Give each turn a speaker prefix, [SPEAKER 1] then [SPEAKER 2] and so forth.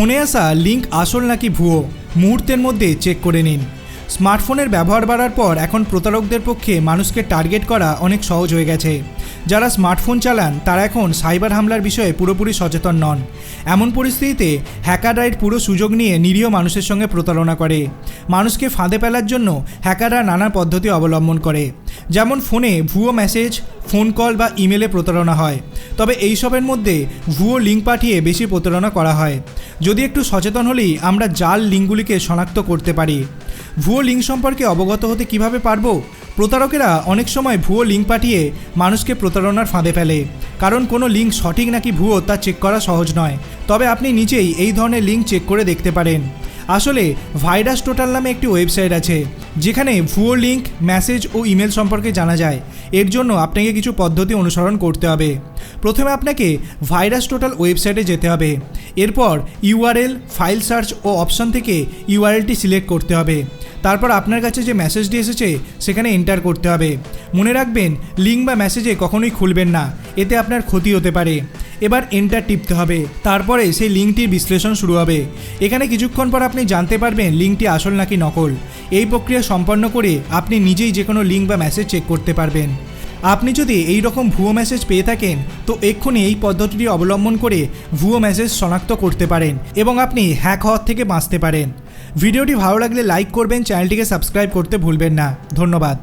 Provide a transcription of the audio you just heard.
[SPEAKER 1] ফোনে আসা লিঙ্ক আসল নাকি ভুয়ো, মুহূর্তের মধ্যে চেক করে নিন। স্মার্টফোনের ব্যবহার বাড়ার পর এখন প্রতারকদের পক্ষে মানুষকে টার্গেট করা অনেক সহজ হয়ে গেছে। যারা স্মার্টফোন চালান, তারা এখন সাইবার হামলার বিষয়ে পুরোপুরি সচেতন নন। এমন পরিস্থিতিতে হ্যাকাররাইট পুরো সুযোগ নিয়ে নিরীহ মানুষের সঙ্গে প্রতারণা করে। মানুষকে ফাঁদে ফেলার জন্য হ্যাকাররা নানা পদ্ধতি অবলম্বন করে। যেমন ফোনে ভুয়ো মেসেজ, ফোন কল বা ইমেলে প্রতারণা হয়। তবে এইসবের মধ্যে ভুয়ো লিঙ্ক পাঠিয়ে বেশি প্রতারণা করা হয়। যদি একটু সচেতন হলেই আমরা জাল লিঙ্কগুলিকে শনাক্ত করতে পারি। ভুয়ো লিঙ্ক সম্পর্কে অবগত হতে কীভাবে পারব? প্রতারকেরা অনেক সময় ভুয়ো লিঙ্ক পাঠিয়ে মানুষকে প্রতারণার ফাঁদে ফেলে। কারণ কোনো লিঙ্ক সঠিক নাকি ভুয়ো তা চেক করা সহজ নয়। তবে আপনি নিজেই এই ধরনের লিঙ্ক চেক করে দেখতে পারেন। আসলে ভাইরাস টোটাল নামে একটি ওয়েবসাইট আছে, যেখানে ভুয়ো লিঙ্ক, মেসেজ ও ইমেল সম্পর্কে জানা যায়। এর জন্য আপনাকে কিছু পদ্ধতি অনুসরণ করতে হবে। প্রথমে আপনাকে ভাইরাস টোটাল ওয়েবসাইটে যেতে হবে। এরপর ইউআরএল, ফাইল সার্চ ও অপশন থেকে ইউআরএলটি সিলেক্ট করতে হবে। তারপর আপনার কাছে যে মেসেজটি এসেছে, সেখানে এন্টার করতে হবে। মনে রাখবেন, লিঙ্ক বা মেসেজে কখনোই খুলবেন না। এতে আপনার ক্ষতি হতে পারে। এবার এন্টার টিপতে হবে। তারপরে সেই লিঙ্কটির বিশ্লেষণ শুরু হবে। এখানে কিছুক্ষণ পর আপনি জানতে পারবেন লিঙ্কটি আসল নাকি নকল। এই প্রক্রিয়া সম্পন্ন করে আপনি নিজেই যে কোনো লিঙ্ক বা মেসেজ চেক করতে পারবেন। আপনি যদি এই রকম ভুয়ো মেসেজ পেয়ে থাকেন, তো এক্ষুনি এই পদ্ধতিটি অবলম্বন করে ভুয়ো মেসেজ শনাক্ত করতে পারেন এবং আপনি হ্যাক হওয়ার থেকে বাঁচতে পারেন। ভিডিওটি ভালো লাগলে লাইক করবেন চ্যানেলটিকে সাবস্ক্রাইব করতে ভুলবেন না। ধন্যবাদ।